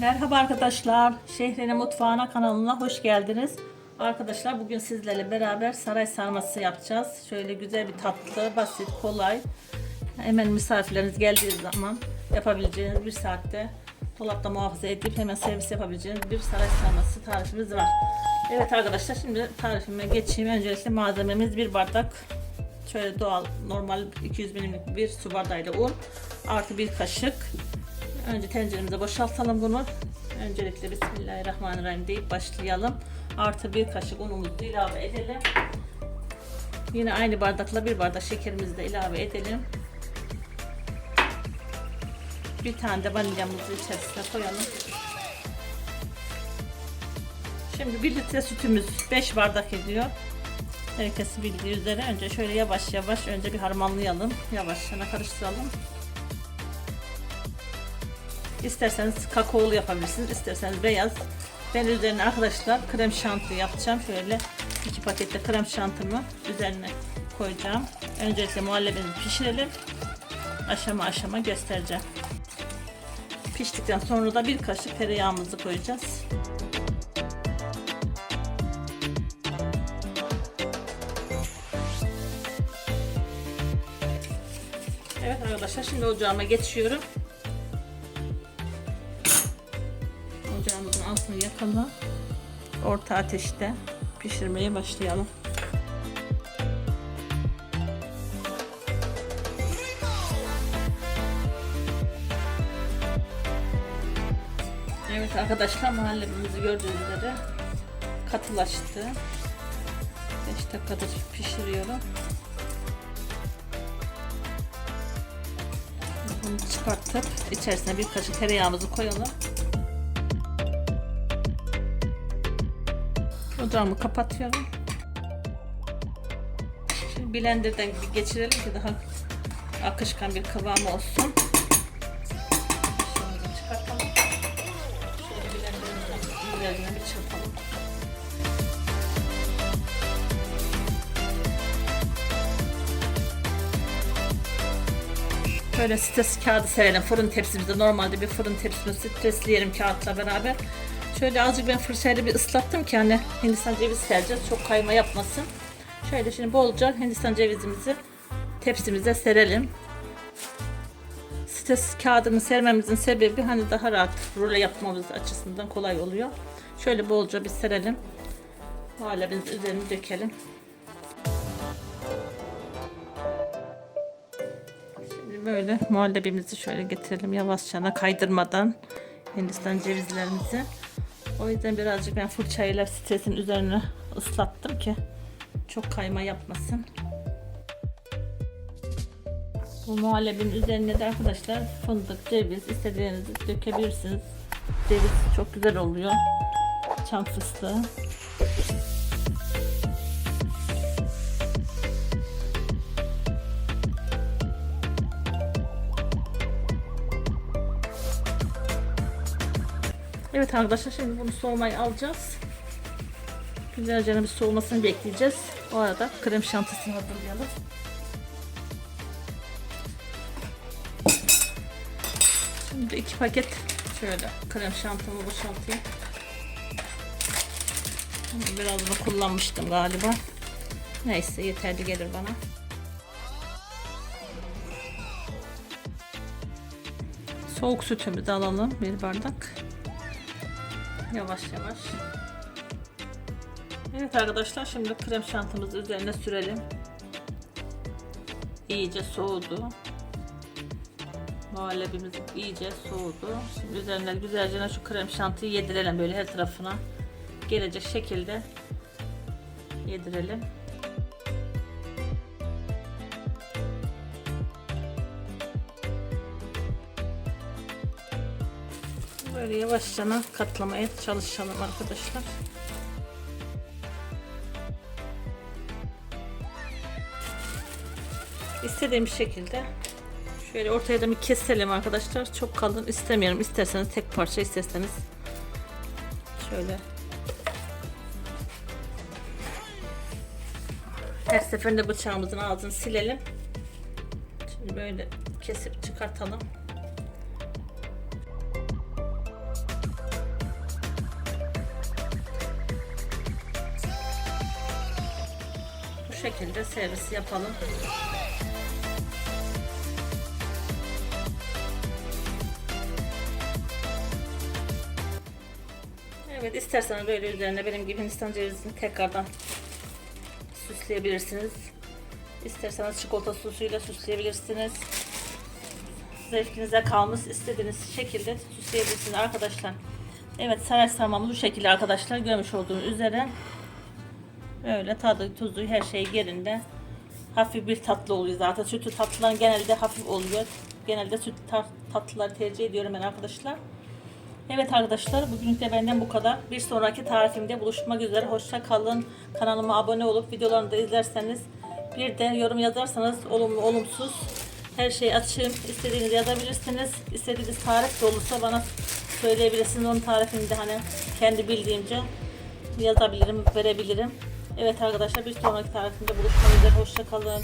Merhaba arkadaşlar. Şehrin Mutfağına kanalına hoş geldiniz. Arkadaşlar bugün sizlerle beraber saray sarması yapacağız. Şöyle güzel bir tatlı, basit, kolay. Hemen misafirleriniz geldiği zaman yapabileceğiniz bir saatte dolapta muhafaza edip hemen servis yapabileceğiniz bir saray sarması tarifimiz var. Evet arkadaşlar şimdi tarifime geçeyim. Öncelikle malzememiz bir bardak şöyle doğal normal 200 milimlik bir su bardağıyla un artı bir kaşık Önce tenceremize boşaltalım bunu. Öncelikle Bismillahirrahmanirrahim deyip başlayalım. Artı bir kaşık unumuzu ilave edelim. Yine aynı bardakla bir bardak şekerimizi de ilave edelim. Bir tane de vanilyamızı içerisine koyalım. Şimdi 1 litre sütümüz 5 bardak ediyor. Herkes bildiği üzere önce şöyle yavaş yavaş önce bir harmanlayalım. Yavaşça karıştıralım. İsterseniz kakaolu yapabilirsiniz, isterseniz beyaz. Ben üzerine arkadaşlar krem şanti yapacağım. Şöyle iki pakette krem şantımı üzerine koyacağım. Öncelikle muhallebimizi pişirelim. Aşama aşama göstereceğim. Piştikten sonra da bir kaşık tereyağımızı koyacağız. Evet arkadaşlar şimdi ocağıma geçiyorum. Altını yakalım. Orta ateşte pişirmeye başlayalım. Evet arkadaşlar mahallemizi gördüğünüz üzere katılaştı. 5 dakikadır pişiriyorum. Bunu çıkartıp içerisine bir kaşık tereyağımızı koyalım. Ocağımı kapatıyorum. Şimdi blenderdan geçirelim ki daha akışkan bir kıvamı olsun. Şimdi çıkartalım. Şöyle blenderdan üzerine bir çırpalım. Böyle stres kağıdı serelim. Fırın tepsimizde normalde bir fırın tepsimizi stresleyelim kağıtla beraber. Şöyle azıcık ben fırçayla bir ıslattım ki hani Hindistan cevizi sereceğiz. Çok kayma yapmasın. Şöyle şimdi bolca Hindistan cevizimizi tepsimize serelim. Stres kağıdını sermemizin sebebi hani daha rahat rulo yapmamız açısından kolay oluyor. Şöyle bolca bir serelim. Muhallebimizi üzerine dökelim. Şimdi böyle muhallebimizi şöyle getirelim yavaşça kaydırmadan Hindistan cevizlerimizi. O yüzden birazcık ben fırçayla stresin üzerine ıslattım ki çok kayma yapmasın. Bu muhallebinin üzerine de arkadaşlar fındık, ceviz istediğinizi dökebilirsiniz. Ceviz çok güzel oluyor. Çam fıstığı. Evet arkadaşlar şimdi bunu soğumaya alacağız. Güzelce bir soğumasını bekleyeceğiz. O arada krem şantisini hazırlayalım. Şimdi iki paket şöyle krem şantımı boşaltayım. Biraz da kullanmıştım galiba. Neyse yeterli gelir bana. Soğuk sütümü de alalım bir bardak. Yavaş yavaş. Evet arkadaşlar şimdi krem şantımızı üzerine sürelim. İyice soğudu. Muhallebimiz iyice soğudu. Şimdi üzerine güzelce şu krem şantıyı yedirelim böyle her tarafına gelecek şekilde yedirelim. Böyle yavaşça katlamaya çalışalım arkadaşlar. İstediğim şekilde şöyle ortaya da bir keselim arkadaşlar. Çok kalın istemiyorum. İsterseniz tek parça isterseniz şöyle her seferinde bıçağımızın ağzını silelim. Şimdi böyle kesip çıkartalım. Şekilde servis yapalım. Evet isterseniz böyle üzerine benim gibi Hindistan cevizini tekrardan süsleyebilirsiniz. İsterseniz çikolata sosuyla süsleyebilirsiniz. Zevkinize kalmış istediğiniz şekilde süsleyebilirsiniz arkadaşlar. Evet saray sarmamız bu şekilde arkadaşlar görmüş olduğunuz üzere. Böyle tadı tuzu her şey yerinde. Hafif bir tatlı oluyor zaten. Sütlü tatlılar genelde hafif oluyor. Genelde süt tat- tatlıları tercih ediyorum ben arkadaşlar. Evet arkadaşlar bugünlük de benden bu kadar. Bir sonraki tarifimde buluşmak üzere. Hoşça kalın. Kanalıma abone olup videolarımı da izlerseniz bir de yorum yazarsanız olumlu olumsuz her şeyi açayım. İstediğinizi yazabilirsiniz. İstediğiniz tarif de olursa bana söyleyebilirsiniz. Onun tarifini de hani kendi bildiğimce yazabilirim, verebilirim. Evet arkadaşlar bir sonraki tarifimde buluşmak üzere. Hoşça kalın.